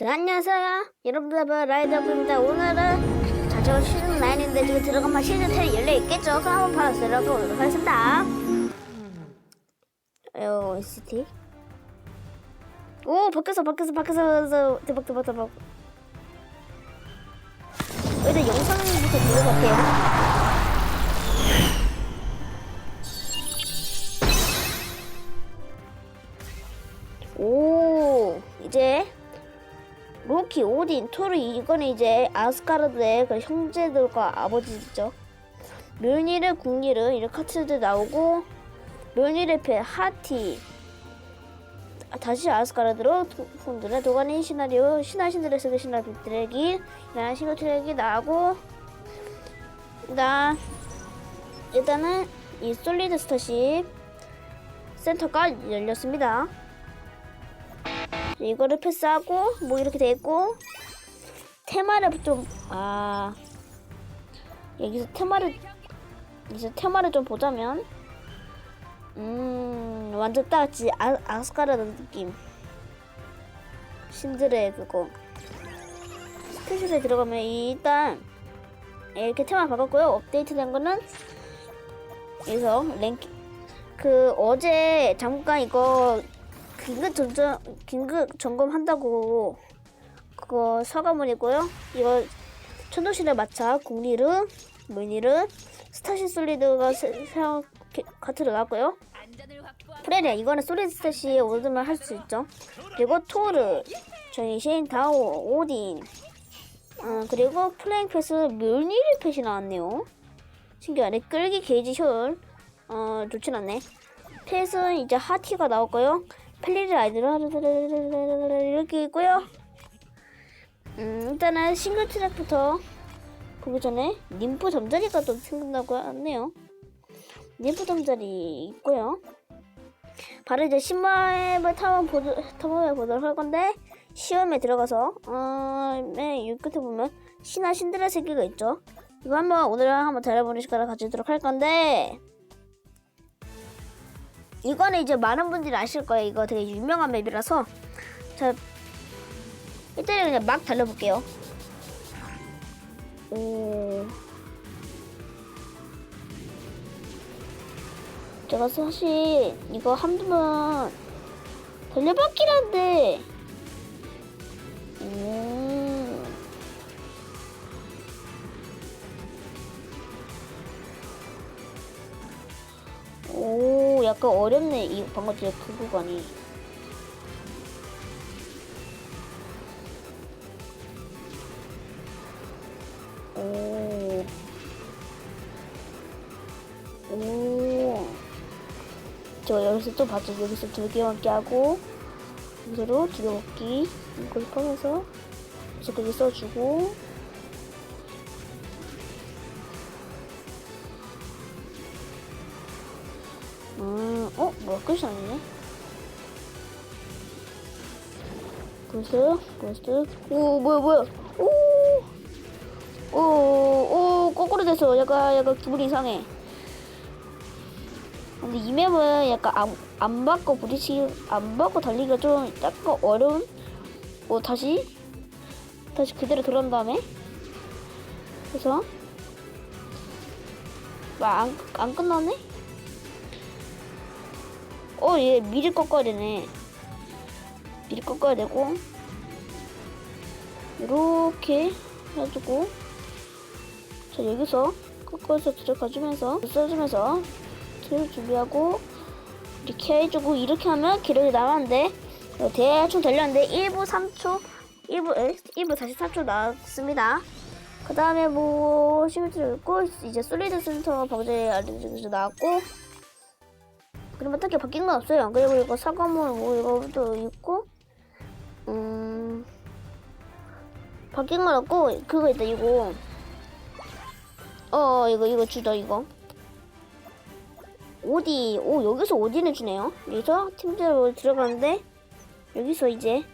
자, 안녕하세요. 여러분들, 라이더입니다. 오늘은 자저 시즌 9인데 지금 들어가면 시즌 10이 열려있겠죠? 그럼 한번 바로 들어가보도록 하겠습니다. 에어, ST. 오, 바뀌었어, 바뀌었어, 바뀌었어. 대박, 대박, 대박. 일단 영상부터 들어갈게요. 로키, 오딘, 토르 이거는 이제 아스가르드의 그 형제들과 아버지죠. 멸니르, 국리르 이런 카트들 나오고 멸니르 배 하티 아, 다시 아스가르드로 분들의 도가니 시나리오 신하신들의 세계 신화 빅드래기 이라는 신호 트랙이 나오고 일단 일단은 이 솔리드 스타쉽 센터가 열렸습니다. 이거를 패스하고 뭐 이렇게 돼 있고 테마를 좀 아 여기서 테마를 여기서 테마를 좀 보자면 음 완전 딱지 아, 아스카르드 느낌. 신들의 그거. 스케줄에 들어가면 일단 이렇게 테마 바꿨고요. 업데이트된 거는 여기서 랭킹 그 어제 잠깐 이거 긴급 점점 긴급 점검한다고 그거 사과문이고요. 이거 천도실의 마차 국리르 물니르 스타시 솔리드가 게- 카트를 나왔고요. 프레리아 이거는 솔리드 스타시에 오르면 할수 있죠. 그리고 토르 전신 다오 오딘 어, 그리고 플레잉 패스 멸니르 펫이 나왔네요. 신기하네. 끌기 게이지 효율 어 좋진 않네. 펫은 이제 하티가 나올까요? 펠리리 아이들은 이렇게 있고요. 음, 일단은 싱글 트랙부터 보기 전에 님프 잠자리가 또 생긴다고 하네요. 님프 잠자리 있고요. 바로 이제 신마앱을 타면 보도, 타보면 보도록 할 건데 시험에 들어가서 어, 맨 끝에 보면 신화 신들의 세계가 있죠. 이거 한번 오늘 한번 달려보는 시간을 가지도록 할 건데 이거는 이제 많은 분들이 아실 거예요. 이거 되게 유명한 맵이라서 자 일단은 그냥 막 달려볼게요. 오. 제가 사실 이거 한두 번 달려봤긴 한데 음. 약간 어렵네. 이 방금 전에 그 구간이. 오. 오. 저 여기서 또 봤죠. 여기서 두개 먹기 하고, 여기서로 두개 먹기. 이걸 여기서 그게 써주고, 뭐야, 끝이 아니네? 글쎄, 글쎄. 오, 뭐야, 뭐야. 오! 오, 오, 거꾸로 돼서 약간, 약간 기분이 이상해. 근데 이 맵은 약간 안, 안 받고 부딪히기, 안 받고 달리기가 좀 약간 어려운? 뭐, 다시, 다시 그대로 돌아온 다음에. 그래서, 뭐, 안, 안 끝나네? 어, 얘 미리 꺾어야 되네. 미리 꺾어야 되고, 이렇게 해가지고, 자, 여기서 꺾어서 들어가주면서, 써주면서, 뒤를 준비하고, 이렇게 해주고, 이렇게 하면 기록이 나왔는데, 이거 대충 달렸는데, 1부 3초, 1부, 에? 1부 43초 나왔습니다. 그 다음에 뭐, 시미트를 있고, 이제 솔리드 센터 방제 알려주면서 나왔고, 그리고 딱히 바뀐 건 없어요. 그리고 이거 사과문 뭐 이거도 있고, 음, 바뀐 건 없고, 그거 있다, 이거. 어, 이거, 이거 주죠, 이거. 오디, 오, 여기서 오디는 주네요. 여기서 팀들로 들어가는데, 여기서 이제,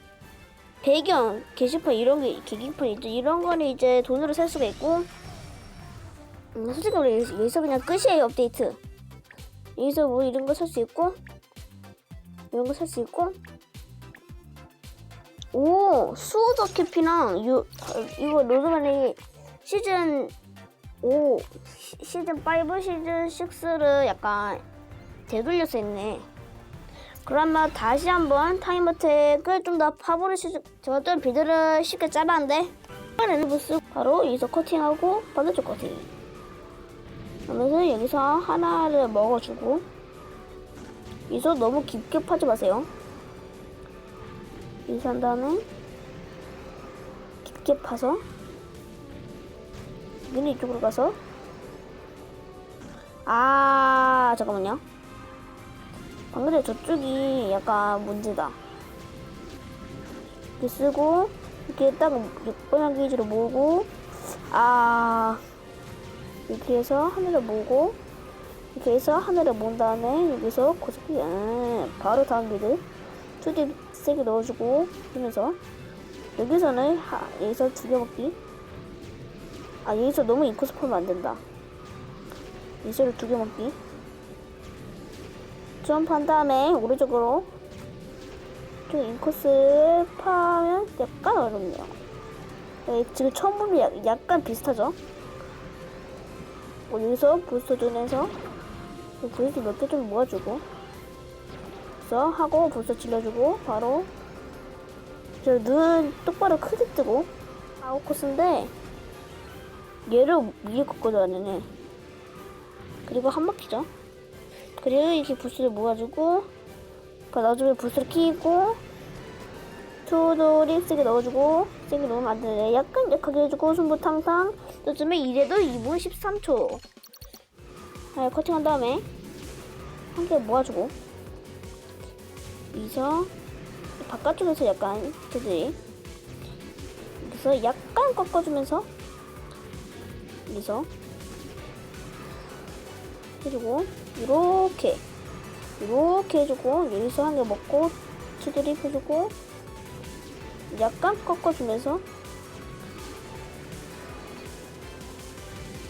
배경, 게시판 이런 게, 계기판 있죠. 이런 거는 이제 돈으로 살 수가 있고, 음, 솔직히 우리 여기서 그냥 끝이에요, 업데이트. 여기서 뭐 이런 거 살 수 있고 이런 거 살 수 있고. 오 수호더 캐피랑 유, 이거 로드만이 시즌 5 시- 시즌 5 시즌 6를 약간 되돌려서 했네. 그러면 다시 한번 타임어택을 좀 더 파보르시 제가 좀 비드를 쉽게 짜봤는데 이번에는 부스 바로 여기서 커팅하고 반대쪽 커팅 그러면서 여기서 하나를 먹어주고 여기서 너무 깊게 파지 마세요. 여기서 한 다음에 깊게 파서 여기는 이쪽으로 가서 아 잠깐만요. 방금 전에 저쪽이 약간 문제다. 이렇게 쓰고 이렇게 딱 6번향 게이지로 모으고 아 이렇게 해서 하늘을 모으고 이렇게 해서 하늘을 모은 다음에 여기서 고스피 아, 바로 다음 길을 2D 세게 넣어주고 하면서 여기서는 하, 여기서 두 개 먹기. 아 여기서 너무 인코스 파면 안 된다. 여기서 두개 먹기. 점프한 다음에 오른쪽으로 좀 인코스를 파면 약간 어렵네요. 네, 지금 처음 보면 약- 약간 비슷하죠 뭐 여기서? 부스터 존에서? 부스터 몇개 좀 모아주고. 그래서 하고 부스터 질러주고 바로 저 눈 똑바로 크게 뜨고 아웃 코스인데 얘를 위에 안 되네. 그리고 한 바퀴죠. 그리고 이렇게 부스를 모아주고 그 나중에 부스를 끼고 투돌이 세게 넣어주고 세게 넣으면 안 되네. 약간 약하게 해주고 손부 탕탕 요즘에 이래도 2분 13초. 아, 커팅한 다음에 한 개 모아주고. 여기서 바깥쪽에서 약간 그들이 여기서 약간 꺾어주면서 여기서 해주고 이렇게. 이렇게 해주고 여기서 한 개 먹고 투드립 해주고 약간 꺾어주면서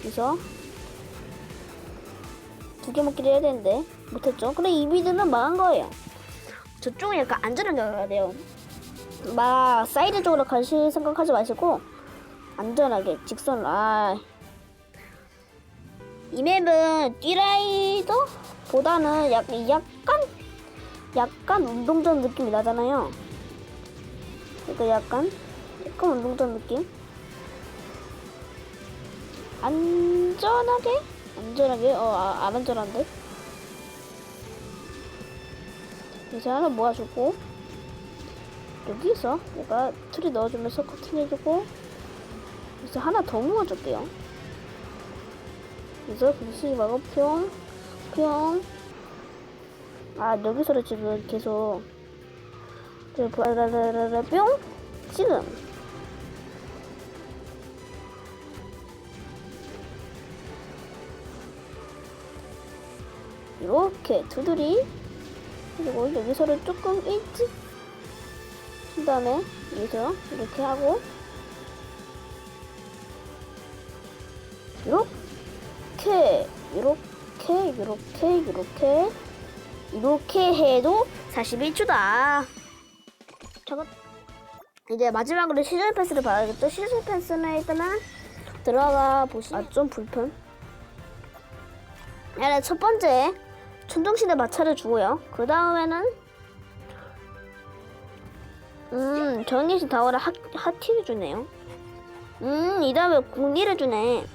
여기서 두 개 먹기를 해야 되는데 못했죠. 근데 이 비드는 망한 거예요. 저쪽은 약간 안전하게 가야 돼요. 막 사이드 쪽으로 가실 생각하지 마시고 안전하게 직선으로 아. 이 맵은 뛰라이더 보다는 약간 약간 약간 운동전 느낌이 나잖아요. 그러니까 약간 약간 운동전 느낌. 안전하게 안전하게 어 아, 안 안전한데. 이제 하나 모아주고 여기서 내가 틀이 넣어주면서 커팅해주고 이제 하나 더 모아줄게요. 그래서 글씨 말고 평, 평. 아 여기서도 지금 계속 뿅. 지금. 이렇게 두드리 그리고 여기서를 조금 일찍. 한 다음에 여기서 이렇게 하고. 이렇게 이렇게 이렇게 이렇게. 이렇게 해도 41초다 저거 이제 마지막으로 시즌 패스를 봐야겠죠 시즌 패스는 일단은 들어가 보시면 아, 좀 불편 일단 첫 번째 천둥신의 마차를 주고요. 그 다음에는 음 정리신 다워를 하, 하티를 주네요. 음이 다음에 공리를 주네.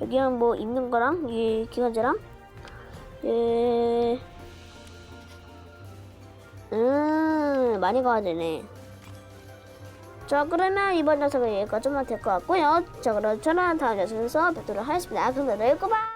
여기는 뭐 입는 거랑 이 기관제랑 예. 음 많이 가야 되네. 자 그러면 이번 영상은 여기까지만 될 것 같고요. 자 그럼 저는 다음 영상에서 뵙도록 하겠습니다. 그럼 내일 꼬바.